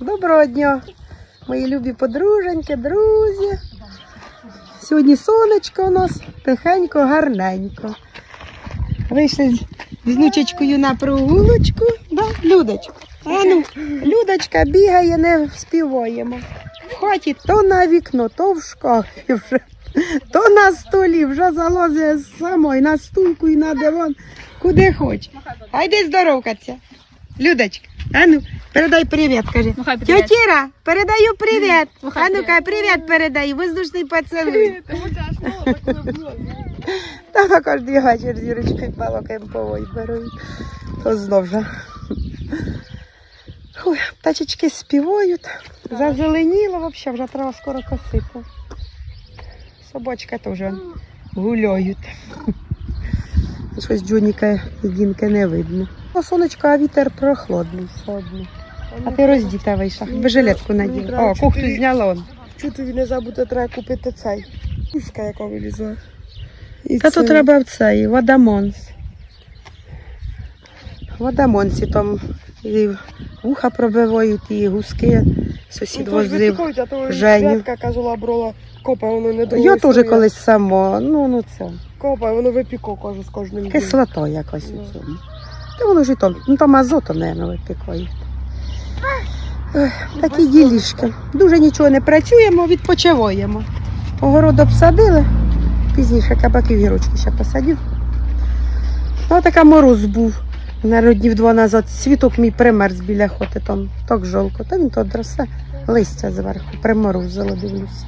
Доброго дня, мої любі подруженьки, друзі. Сьогодні сонечко у нас тихенько, гарненько. Вийшли з- внучечкою на прогулочку. Да, Людочка. А ну, Людочка бігає, не співаємо. В то на вікно, то в шкафі вже, то на столі, вже залазить самої на стулку і на диван, куди хоче. А йди здоровкатися. Людочка, а ну, передай привіт, кажи. Махай привіт. Тетіра, передаю привіт. Махай А ну-ка, привіт передаю, воздушний поцілуй. Та на кожний вечір з Юрочкою балакаємо по вайберу. То знов же. Ой, птачечки співають. Зазеленіло взагалі, вже треба скоро косити. Собачка теж гуляють. Щось Джоніка і Дінки не видно. Ну, сонечко, а вітер прохладний одно. А ти роздіта вийшла, би жилетку наділа. О, кухту зняла он. Чути не забути, треба купити цей. Пушка, яка вилізла. І Та це- то треба в цей водомонс. Водомонсі там і вуха пробивають, і гуски. Сусід Ну, возив. а Женю. Казала, брола копа, воно не довго. Я теж колись само, ну ну це. Копа, воно випіко каже з кожним. Кислото якось Ну. у цьому. Та воно ж і там, ну там азотом, мабуть, випікають. Такі ділішки. Дуже нічого не працюємо, відпочиваємо. Огород обсадили. Пізніше кабаки гірочки ще посадив. Ну, така мороз був. На днів два назад світок мій примерз біля хоти, там так жолко. Та він то росте, листя зверху, приморозило, дивлюся.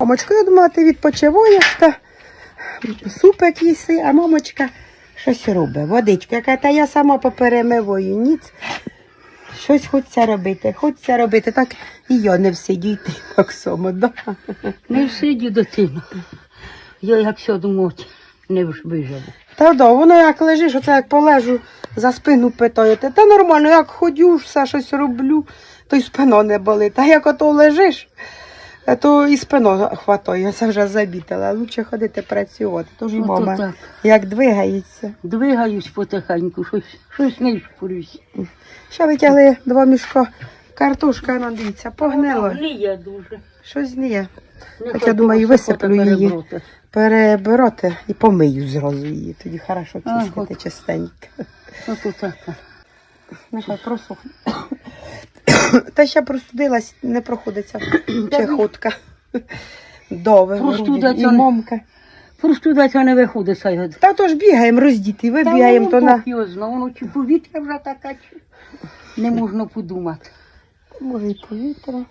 Мамочко, я думала, відпочиваєш та супик їси, а мамочка щось робить. Водичку, яка та я сама поперемиваю, ніц. Щось хочеться робити, хочеться робити. Так і я не всидіти так само. Да? Не сидю дитина. Я як сяду мать, не виживу. Та да, воно як лежиш, оце як полежу, за спину питаєте. Та нормально, як ходю, все щось роблю, то й спина не болить. А як ото лежиш, то і спина хватає, я це вже забітила. Лучше ходити працювати. Тож і мама як двигається. Двигаюсь потихеньку, щось, щось не шпурюсь. Ще витягли два мішка. Картошка, ну, дивіться, погнило. Гниє дуже. Щось не є. Так я думаю, висиплю її. Перебороти і помию зразу її. Тоді хорошо чистити от. чистенько. Ото так. Нехай просохне. Та ще простудилась, не проходиться чехотка. Дове, і момка. Просто не виходить Та то ж бігаємо роздіти, ви Та бігаємо, то на. Зна, воно чи повітря вже таке, чи не можна подумати. Може, і повітря.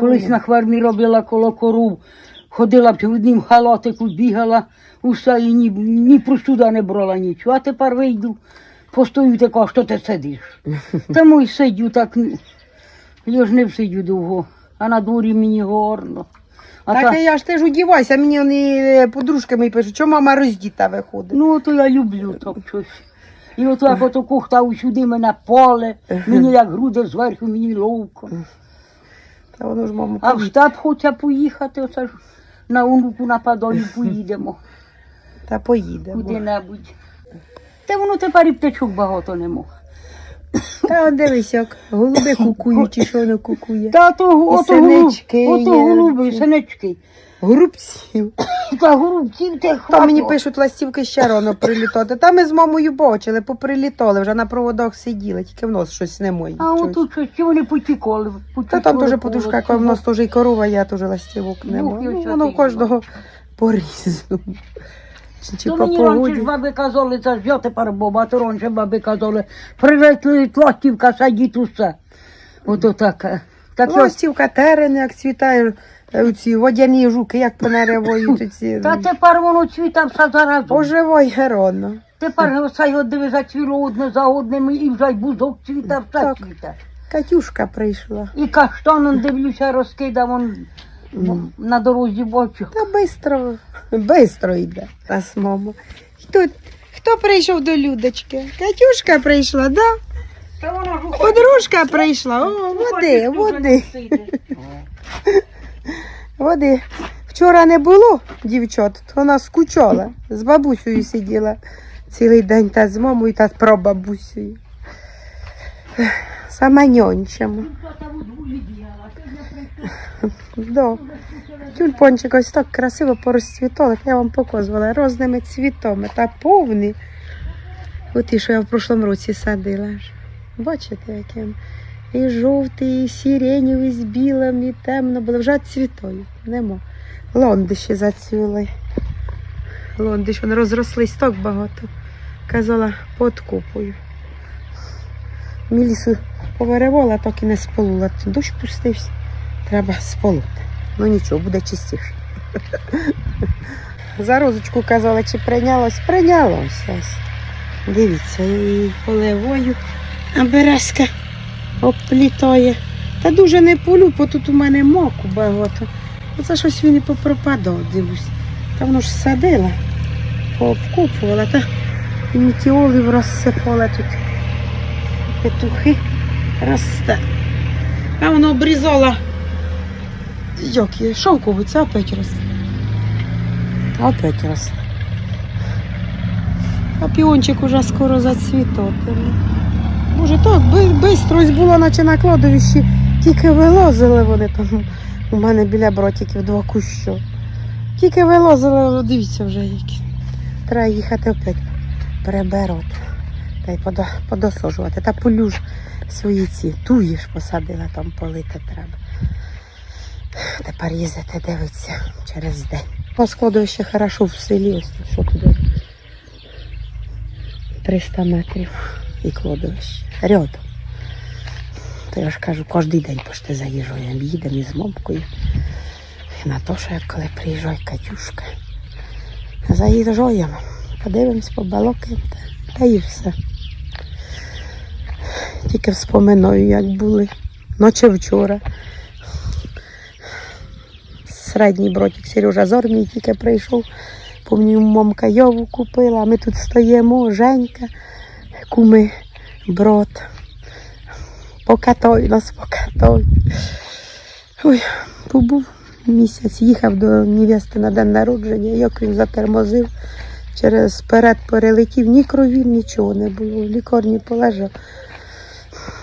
Колись на хвармі робила коло коров, ходила б в однім халатику, бігала, усе і ні, ні простуда не брала нічого. А тепер вийду, постою така, що ти сидиш. Тому й сидю так, ну, я ж не всидю довго, а на дворі мені гарно. А Так та, я ж теж удівайся, мені вони подружки мої пишуть, що мама роздіта виходить. ну то я люблю так щось. І от як ото кухта усюди мене поле, мені як груди зверху, мені ловко. Та воно ж мама. А в штаб хоче поїхати, оце ж на онуку нападаю, поїдемо Та поїде. бо. куди-небудь. Та воно тепер і птичок багато не мог. Та он дивись, як голуби кукують, чи що воно кукує. Та то, ото, синички ото є. голуби, синички. Грубців. Та голубців те Там мені пишуть ластівки ще рано прилітати. Та ми з мамою бачили, поприлітали, вже на проводах сиділи, тільки в нос щось не моє. А отут щось, вони потікали. Та там потікали подушка, яка в нас теж і корова, я теж ластівок не маю. Ну, воно у кожного по-різному. Чи, чи То по мені раніше ж баби казали, це ж я тепер боба, то раніше баби казали, прилетить ластівка, садіть усе. Ото таке. Так я Ластівка, терени, як цвітає, е, ці водяні жуки, як понаривають. Ці... Та тепер воно цвіта все заразом. Оживай героно. Тепер оце його диви зацвіло одне за одним і вже й бузок цвіта, все Так. цвіте. Катюшка прийшла. І каштаном дивлюся, розкидав он на дорозі бочу. Та бистро, бистро йде. Нас мама. Хто, хто прийшов до Людочки? Катюшка прийшла, да? Та вона Подружка прийшла. О, води, води, води. Вчора не було дівчат, вона скучала. З бабусею сиділа цілий день та з мамою та з прабабусею. Сама там Да. Тюльпончик ось так красиво порозцвітали, я вам показувала різними цвітами та повні. От ті, що я в прошлому році садила. Бачите, яким? І жовтий, і сиреневий з білим, і темно було. Вже цвітою. Нема. Лонди ще зацвіли. Лонди, вони розрослись так багато. Казала, подкупую. Мілісу повиривала, так і не сполула. Дощ пустився. Треба сполути. Ну нічого, буде чистіше. За розочку казала, чи прийнялось, прийнялось. Ось. Дивіться, її поливою, а березка обплітає. Та дуже не полю, бо тут у мене моку багато. Оце щось він і попропадав, дивлюсь. Та воно ж садила, пообкупувала, та і метеолів розсипала тут. Петухи росте. А воно обрізала. Як є, шовкову, це опять росте. Опять росте. А піончик уже скоро зацвітатиме. Може так, ось було, наче на кладовищі, тільки вилазили вони там. У мене біля бротиків два кущо. Тільки вилазили, дивіться вже які. Треба їхати опять переберуть. Та й подосожувати. Та полю ж свої ці туї ж посадила, там полити треба. Тепер їздити, дивитися через день. По складовище хорошо в селі, ось що туди. 300 метрів і кладовище. Рядом. То я ж кажу, кожен день пошти заїжджаємо, їдемо із момкою. І на то, що як коли приїжджає Катюшка. Заїжджаємо, подивимось, побалокаємо та, та і все. Тільки вспоминаю, як були. Ночі вчора. Середній бротик Сережа з армії тільки прийшов. Помню, мамка йову купила, ми тут стоїмо, Женька, куми, брат. Покатой нас, покатой. Ой, побув місяць, їхав до невести на день народження, як він затормозив, через перед перелетів, ні крові, нічого не було. В лікарні полежав.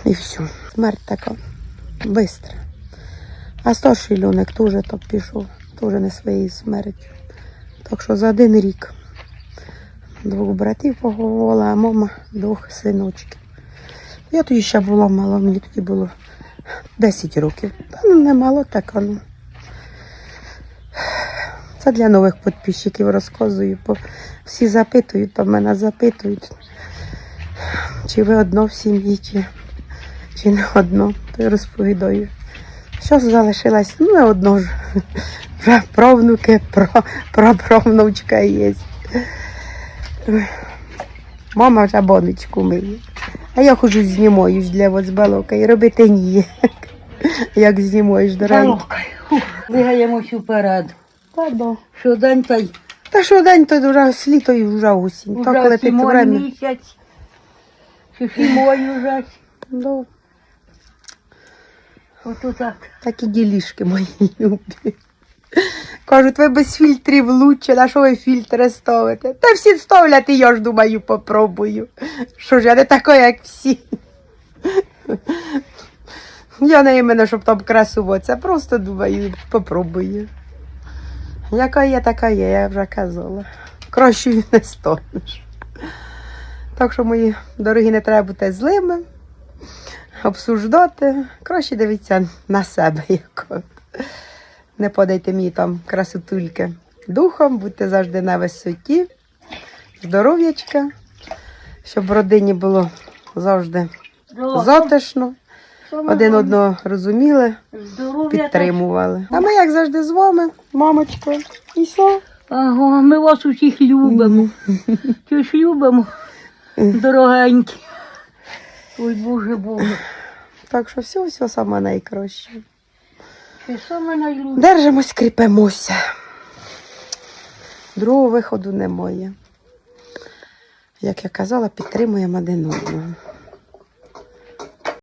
І все. Смерть така. Бистра. А старший Льоник теж так пішов, теж не своєю смертю. Так що за один рік двох братів поховала, а мама двох синочків. Я тоді ще була мала, мені тоді було 10 років. Та ну не мало так, а ну. Це для нових підписчиків розказую, бо всі запитують, то мене запитують, чи ви одно в сім'ї, чи, чи не одно, то я розповідаю. Що залишилось? Ну, не одно ж. Вже правнуки, про, праправнучка є. Мама вже бонечку миє. А я ходжу знімаю для вас балока і робити ні. Як знімаєш, дорогий. Жалокай. Двигаємось уперед. Та да. Щодень та й Та що день, то вже сліто і вже осінь. Так уже летить зимой время. місяць. Чи зимою вже. Да. Ото так. Такі ділішки мої любі. Кажуть, ви без фільтрів лучше, на що ви фільтри ставите? Та всі ставлять, і я ж думаю, попробую. Що ж, я не така, як всі. Я не іменно, щоб там красуватися, просто думаю, попробую. Яка є, така є, я вже казала. Кращою не станеш. Так що, мої дорогі, не треба бути злими, обсуждати. Краще дивіться на себе. Як от. Не подайте мені там красотульки духом, будьте завжди на висоті, здоров'ячка, щоб в родині було завжди затишно, один одного розуміли, підтримували. А ми, як завжди, з вами, мамочко, і все. Ага, ми вас усіх любимо. Чи ж любимо, дорогенькі. Ой, Боже Боже. Так що все, все саме найкраще. Все саме найлучше. Держимось, кріпимося. Другого виходу немає. Як я казала, підтримуємо один одного.